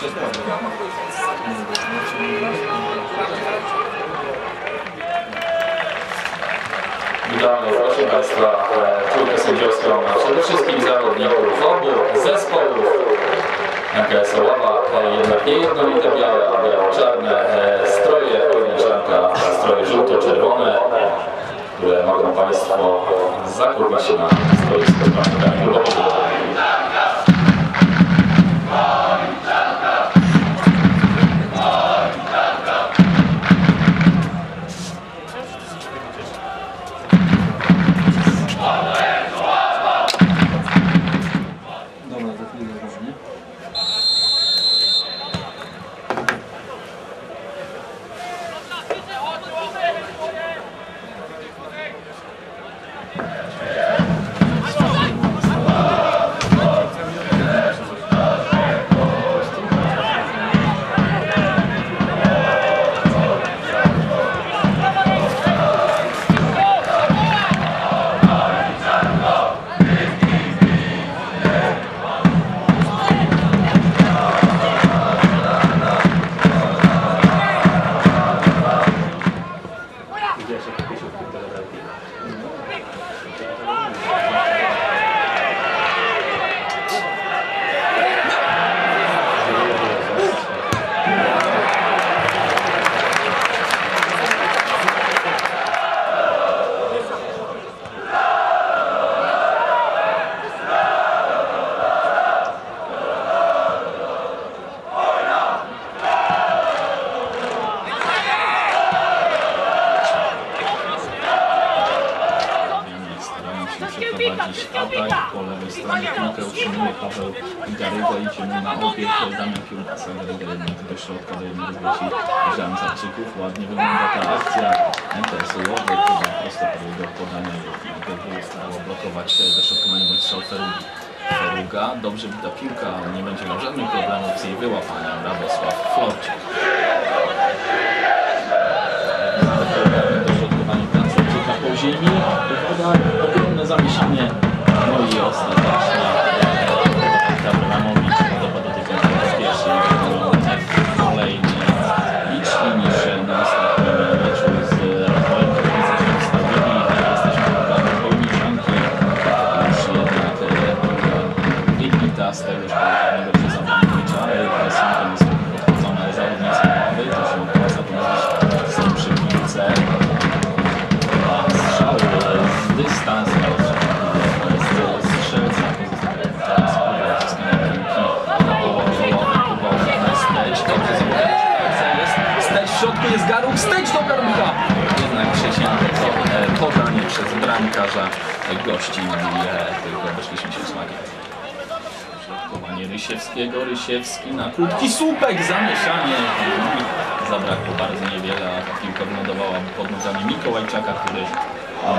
Witamy, proszę Państwa, e, trójkę sędziowską, a przede wszystkim zawodników obu zespołów. Oława, e, jednak nie jednolite białe, a biało-czarne e, stroje, chojniczanka, stroje żółto-czerwone, które mogą Państwo zakupić na stoisku Banka Idziemy na obieg. Damian jednak do środka do jednego z gości Żancarczyków. Ładnie wygląda ta akcja. MTS Łowek chyba prosto pod jego podanie. Garyga starało blokować dośrodkowanie bądź strzał. Feruga dobrze wita piłka, ale nie będzie miał żadnych problemów z jej wyłapaniem. Radosław Florczyk. Dośrodkowanie Francuska po ziemi. Uwaga, ogromne zamieszanie. No i ostatecznie w środku jest Garuk, Steć do Garuka jednak przecięte to e, podanie przez bramkarza gości i e, tylko wyszliśmy się smakiem Środkowanie Rysiewskiego, Rysiewski na krótki słupek, zamieszanie. Zabrakło bardzo niewiele, a ta piłka wylądowała pod nogami Mikołajczaka, który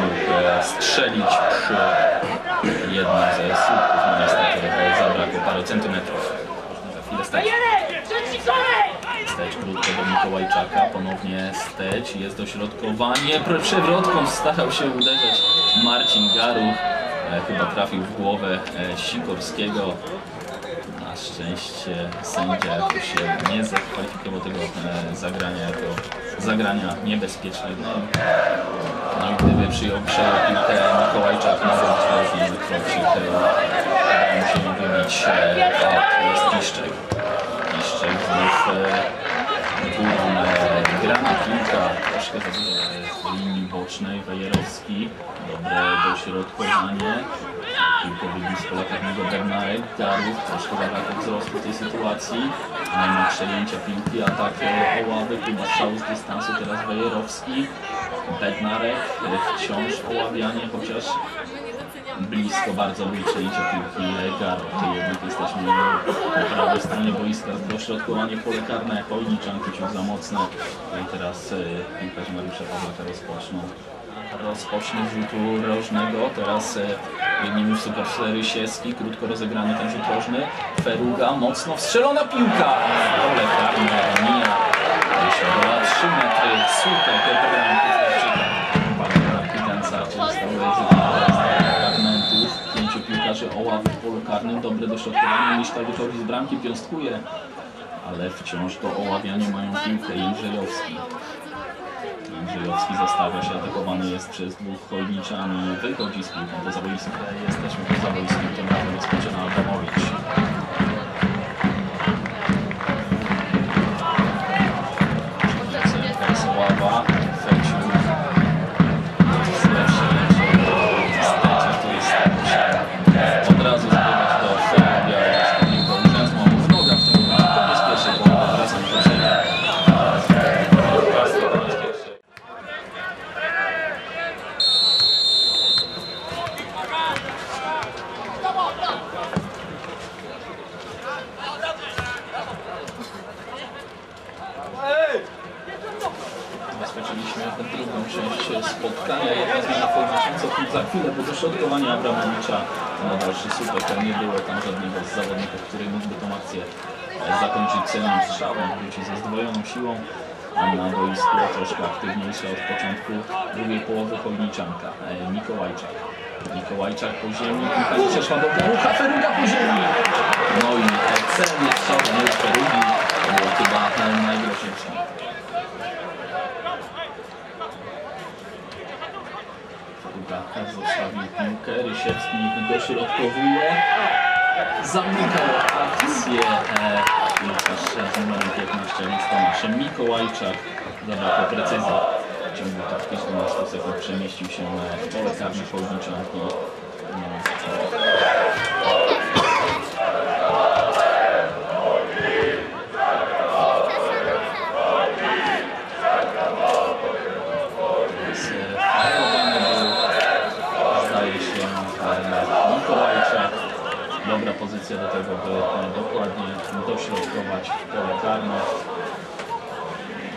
mógł e, strzelić przy jednym ze słupków, no niestety e, zabrakło parę centymetrów. Za chwilę stać. Steć krótko do Mikołajczaka, ponownie Steć, jest dośrodkowanie, przewrotką starał się uderzać Marcin Garuch, e, chyba trafił w głowę e, Sikorskiego. Na szczęście sędzia się nie zakwalifikował tego e, zagrania jako zagrania niebezpiecznego. No i gdyby przyjął, piłkę Mikołajczak, może być udało mu się wybić jest Piszczek. Piszczek znów e, górą e, grana piłka, troszkę dużo w linii bocznej, Wejerowski, dobre dośrodkowanie. Piłkę wybił z pola Bernarek, Garów, troszkę zabrakło wzrostu w tej sytuacji. Nie ma przejęcia piłki, atak e, Oławy, chyba strzał z dystansu, teraz Wejerowski. Bednarek, e, wciąż oławianie, chociaż blisko bardzo był przejęcia piłki Garo. Jednak jesteśmy po prawej stronie boiska, dośrodkowanie pole karne, Chojniczan, ciut za mocno. No i teraz e, piłkarz Mariusza Pawlaka rozpoczną rozpocznie rzutu rożnego. Teraz e, jednym już super Rysiewski, krótko rozegrany ten rzut rożny. Feruga, mocno wstrzelona piłka. Pole karne, mija. Wysiadła 3 metry, super, bramki Oławy w polu karnym, dobre dośrodkowanie. Miszka wychodzi z bramki, piąstkuje. ale wciąż do oławiania mają piłkę Jędrzejowski. Jędrzejowski zostawia się, atakowany jest przez dwóch Chojniczan i wychodzi z piłką do zaboiska. Jesteśmy dośrodkowanie Abramowicza na dalszy słupek. Nie było tam żadnego z zawodników, który mógłby tą akcję e, zakończyć celnym strzałem. Wróci ze zdwojoną siłą. Na boisku troszkę aktywniejsza od początku drugiej połowy Chojniczanka. e, Mikołajczak. Mikołajczak po ziemi, nie przeszła do Garucha, Feruga po ziemi. No i celny strzał Daniela Ferugi. To było chyba e, Druga zostawił piłkę, Rysiewski dośrodkowuje. Zamykał akcję piłkarz z numerem 15 listonoszem Mikołajczak. Zabrakło precyzji. W ciągu tak 15 sekund przemieścił się w pole karne Południczanki. Mikołajczak. Dobra pozycja do tego, by dokładnie dośrodkować pole karne.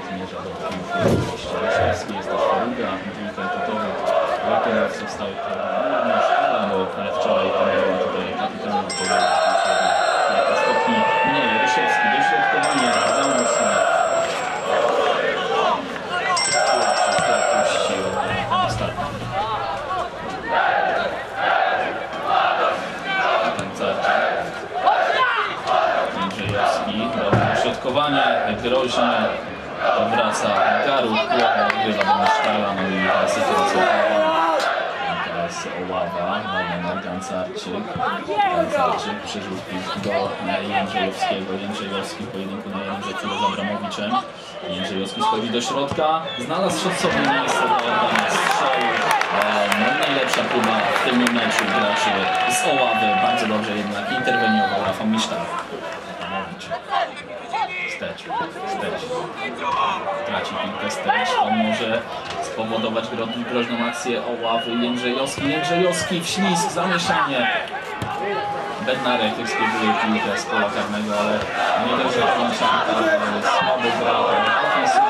Zmierza do piłki oczywiście Ryszewski, jest też Faruga, dwójka gotowych. Wykonawców stałych również, e, wczoraj była tutaj kapitalna pozycja groźne, wraca Garuch, Ława wygrywa do Masztala, no i sytuacja Oława. Teraz Oława, no, Gancarczyk, Gancarczyk przeżył do Jędrzejowskiego, Jędrzejowski w pojedynku na jeden z Abramowiczem. Jędrzejowski schodzi do środka, znalazł przed sobie miejsce do oddania strzału. E, No najlepsza próba w tym meczu graczy z Oławy, bardzo dobrze jednak interweniował Rafał Misztal. Adamowicz. Stecz, Stecz. Traci piłkę Stecz. On może spowodować gro- groźną akcję Oławy. Jędrzejowski, Jędrzejowski, wślizg, zamieszanie. Bednarek spróbuje piłkę z pola karnego, ale nie dość, że Klimczanka słabo gra,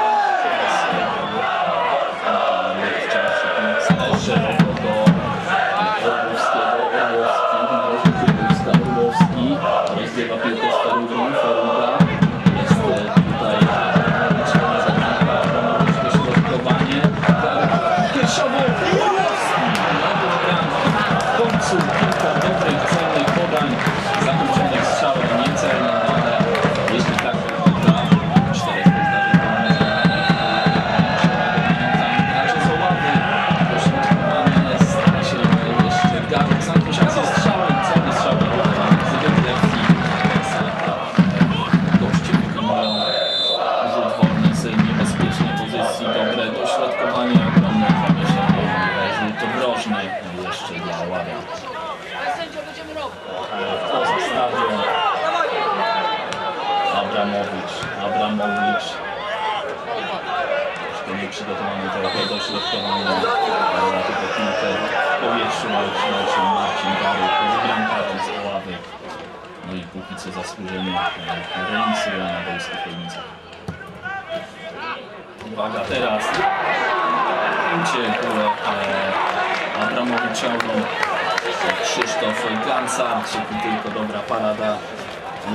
dobre dośrodkowanie, ogromne zamieszanie, rzut obrożny jeszcze dla Oławia. Poza stadion Abramowicz, Abramowicz. Troszkę nieprzygotowany trochę dośrodkowanie ale tylko piłkę w powietrzu walczy Marcin Garuch z bramkarzem z Oławy. No i póki co zasłużenie e, na uwaga teraz uciekł e, Abramowiczowi Krzysztof Gancarczyk i tylko dobra parada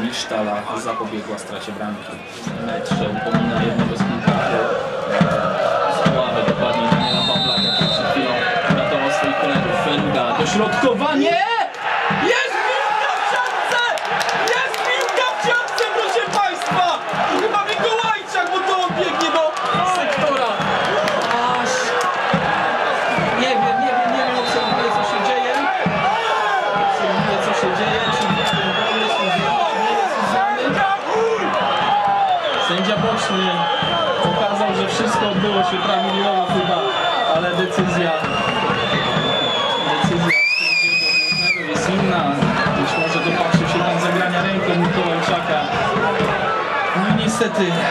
Misztala zapobiegła stracie bramki. Metrze upomina jednego z z Oławy, dokładnie Daniela Pawlaka, który przed chwilą uratował swoich kolegów. Feruga, dośrodkowanie! Jest niestety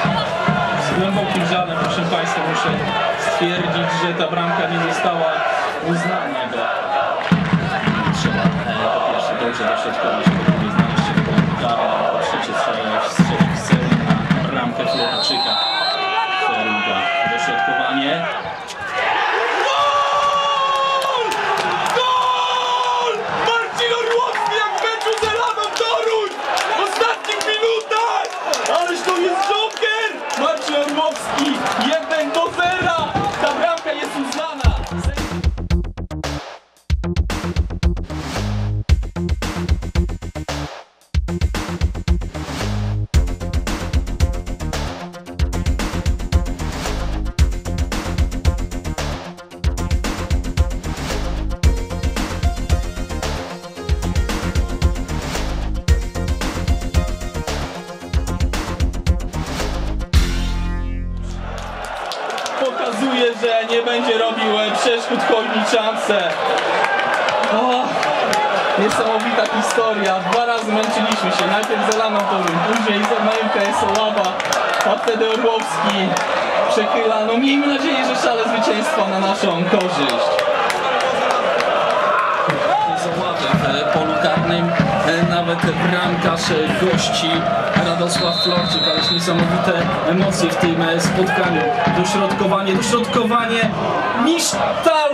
z głębokim żalem, proszę Państwa, muszę stwierdzić, że ta bramka nie została uznana. Trzeba e, po pierwsze dobrze dośrodkować, po drugie znaleźć się w polu karnym, po trzecie strzelać strzelić cel na bramkę Florczyka. Feruga, dośrodkowanie. Chojniczance. O, niesamowita historia. Dwa razy męczyliśmy się. Najpierw z Elaną Toruń, później z MKS Oława, a wtedy Orłowski przechyla. No miejmy nadzieję, że szale zwycięstwa na naszą korzyść. W polu karnym, e, nawet bramkarz e, gości Radosław Florczyk, ależ niesamowite emocje w tym e, spotkaniu. Dośrodkowanie, dośrodkowanie, Misztal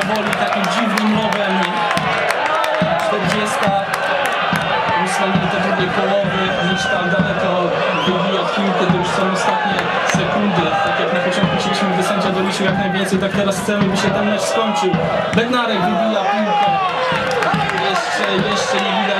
powoli, takim dziwnym. 40 ósma minuta drugiej połowy, niż tam daleko wybija piłkę, to już są ostatnie sekundy. Tak jak na początku chcieliśmy, by sędzia doliczył jak najwięcej, tak teraz chcemy, by się ten mecz skończył. Bednarek wybija piłkę. Jeszcze, jeszcze nie widać,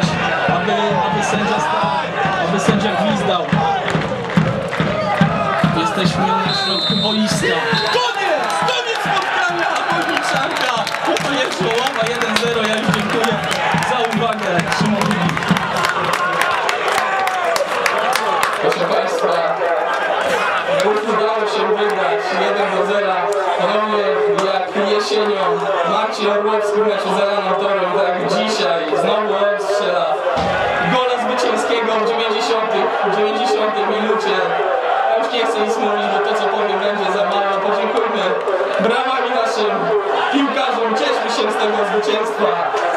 Jim's clock.